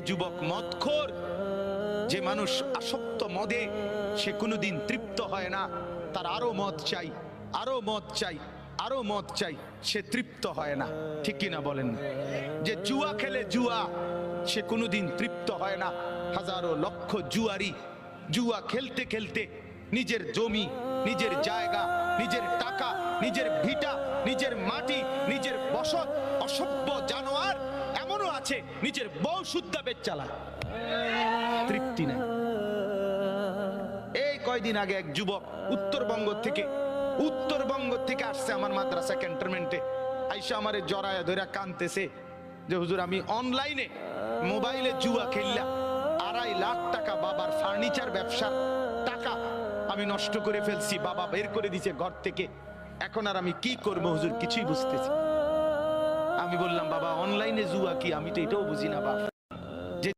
যুবক মদখোর, যে মানুষ আসক্ত মদে, সে কোনোদিন তৃপ্ত হয় না। তার আরও মদ চাই, আরও মদ চাই, আরও মদ চাই, সে তৃপ্ত হয় না। ঠিক কিনা বলেন? যে জুয়া খেলে জুয়া, সে কোনোদিন তৃপ্ত হয় না। হাজারো লক্ষ জুয়ারি, জুয়া খেলতে খেলতে নিজের জমি, নিজের জায়গা, নিজের টাকা, নিজের ভিটা, নিজের মাটি, নিজের বসত, অসভ্য জানোয়ার আছে, নিজের বউ শুদ্ধা বেচ চালায় তৃপ্তি নাই। এই কয়দিন আগে এক যুবক উত্তরবঙ্গ থেকে উত্তরবঙ্গ থেকে আসছে আমার মাদ্রাসা ক্যান্টনমেন্টে। আইসা আমারে জড়ায় ধরে কানতেছে যে, হুজুর, আমি অনলাইনে মোবাইলে জুয়া খেললাম আড়াই লাখ টাকা বাবার ফার্নিচার ব্যবসার টাকা আমি নষ্ট করে ফেলছি, বাবা বের করে দিছে ঘর থেকে। এখন আর আমি কি করব হুজুর, কিছুই বুঝতেছি আমি বললাম বাবা অনলাইনে জুয়া কি? আমি তো এটাও বুঝি না বাবা